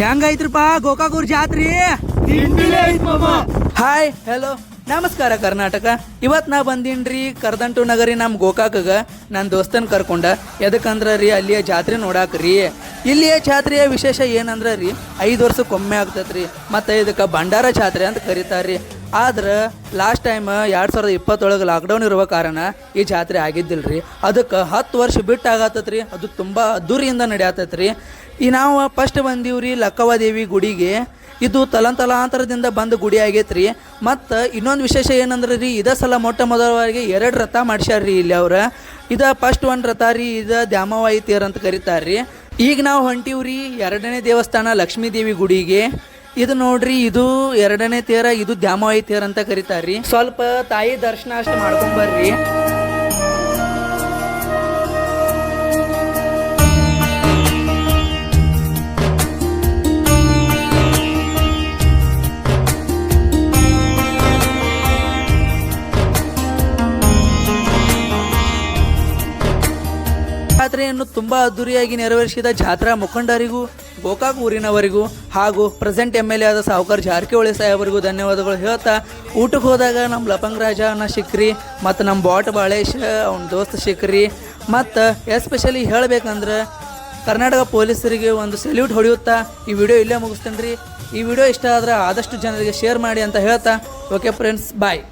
ಹೆಂಗೈತ್ರಪ್ಪ? ಗೋಕಾಕೂರ್ ಜಾತ್ರಿ? Hi hello ನಮಸ್ಕಾರ ಕರ್ನಾಟಕ. ಇವತ್ತು ನಾ ಬಂದೀನ್ರಿ ಕರ್ದಂಟು ನಗರಿ ನಮ್ಮ ಗೋಕಾಕಗ. ನನ್ನ ದೋಸ್ತನ ಕರ್ಕೊಂಡ. ಎದಕ್ಕಂದ್ರ ರೀ ಅಲ್ಲಿಯ ಜಾತ್ರೆ ನೋಡಾಕ್ರಿ? ಇಲ್ಲಿಯ ಜಾತ್ರೆಯ ವಿಶೇಷ ಏನಂದ್ರೆ ರೀ, ಐದು ವರ್ಷಕ್ಕೊಮ್ಮೆ ರೀ ಮತ್ತು ಇದಕ್ಕೆ ಭಂಡಾರ ಜಾತ್ರೆ ಅಂತ ಕರೀತಾರೆ ರೀ. ಆದ್ರೆ ಲಾಸ್ಟ್ ಟೈಮ್ ಎರಡು ಸಾವಿರದ ಇಪ್ಪತ್ತೊಳಗೆ ಲಾಕ್ಡೌನ್ ಇರುವ ಕಾರಣ ಈ ಜಾತ್ರೆ ರೀ. ಅದಕ್ಕೆ ಹತ್ತು ವರ್ಷ ಬಿಟ್ಟು ರೀ ಅದು ತುಂಬ ಅದ್ದೂರಿಯಿಂದ ನಡೆಯತ್ತೈತ್ರಿ. ಈ ನಾವು ಫಸ್ಟ್ ಬಂದೀವ್ರಿ ಲಕ್ಕವಾದೇವಿ ಗುಡಿಗೆ, ಇದು ತಲಂತಲಾಂತರದಿಂದ ಬಂದ ಗುಡಿ ಆಗೈತೆ ರೀ ಮತ್ತು ಇನ್ನೊಂದು ವಿಶೇಷ ಏನಂದ್ರೆ ರೀ, ಇದೇ ಸಲ ಮೊಟ್ಟ ಮೊದಲವಾಗಿ ಎರಡು ರಥ ಮಾಡ್ಸ್ಯಾರ್ರಿ ಇಲ್ಲಿ ಅವ್ರ. ಇದು ಫಸ್ಟ್ ಒಂದು ರಥ ರೀ, ಇದು ದ್ಯಾಮವಾಯಿ ತೇರ್ ಅಂತ ಕರೀತಾರ್ರಿ ಈಗ ನಾವು ಹೊಂಟಿವ್ರಿ ಎರಡನೇ ದೇವಸ್ಥಾನ ಲಕ್ಷ್ಮೀ ದೇವಿ ಗುಡಿಗೆ. ಇದು ನೋಡ್ರಿ, ಇದು ಎರಡನೇ ತೇರ, ಇದು ದ್ಯಾಮವಾಯಿ ತೇರ ಅಂತ ಕರೀತಾರ್ರಿ. ಸ್ವಲ್ಪ ತಾಯಿ ದರ್ಶನ ಅಷ್ಟು ಮಾಡ್ಕೊಂಬರ್ರಿ ಜಾತ್ರೆಯನ್ನು ತುಂಬಾ ಅದ್ದೂರಿಯಾಗಿ ನೆರವೇರಿಸಿದ ಜಾತ್ರಾ ಮುಖಂಡರಿಗೂ, ಗೋಕಾಕ್ ಊರಿನವರಿಗೂ ಹಾಗೂ ಪ್ರೆಸೆಂಟ್ ಎಂ ಎಲ್ ಎ ಆದ ಸಾಹುಕಾರ್ ಜಾರಕಿಹೊಳಿ ಸಾಹೇಬರಿಗೂ ಧನ್ಯವಾದಗಳು ಹೇಳ್ತಾ, ಊಟಕ್ಕೆ ಹೋದಾಗ ನಮ್ಮ ಲಪಂಗ್ ರಾಜ ಅನ್ನ ಸಿಕ್ರಿ ಮತ್ತು ನಮ್ಮ ಬಾಟ್ ಬಾಳೇಶ್, ಅವ್ನ ದೋಸ್ತ ಸಿಕ್ರಿ ಮತ್ತು ಎಸ್ಪೆಷಲಿ ಹೇಳಬೇಕಂದ್ರೆ ಕರ್ನಾಟಕ ಪೊಲೀಸರಿಗೆ ಒಂದು ಸೆಲ್ಯೂಟ್ ಹೊಡೆಯುತ್ತಾ ಈ ವಿಡಿಯೋ ಇಲ್ಲೇ ಮುಗಿಸ್ತೇನೆ ರೀ ಈ ವಿಡಿಯೋ ಇಷ್ಟ ಆದ್ರೆ ಆದಷ್ಟು ಜನರಿಗೆ ಶೇರ್ ಮಾಡಿ ಅಂತ ಹೇಳ್ತಾ ಓಕೆ ಫ್ರೆಂಡ್ಸ್ ಬಾಯ್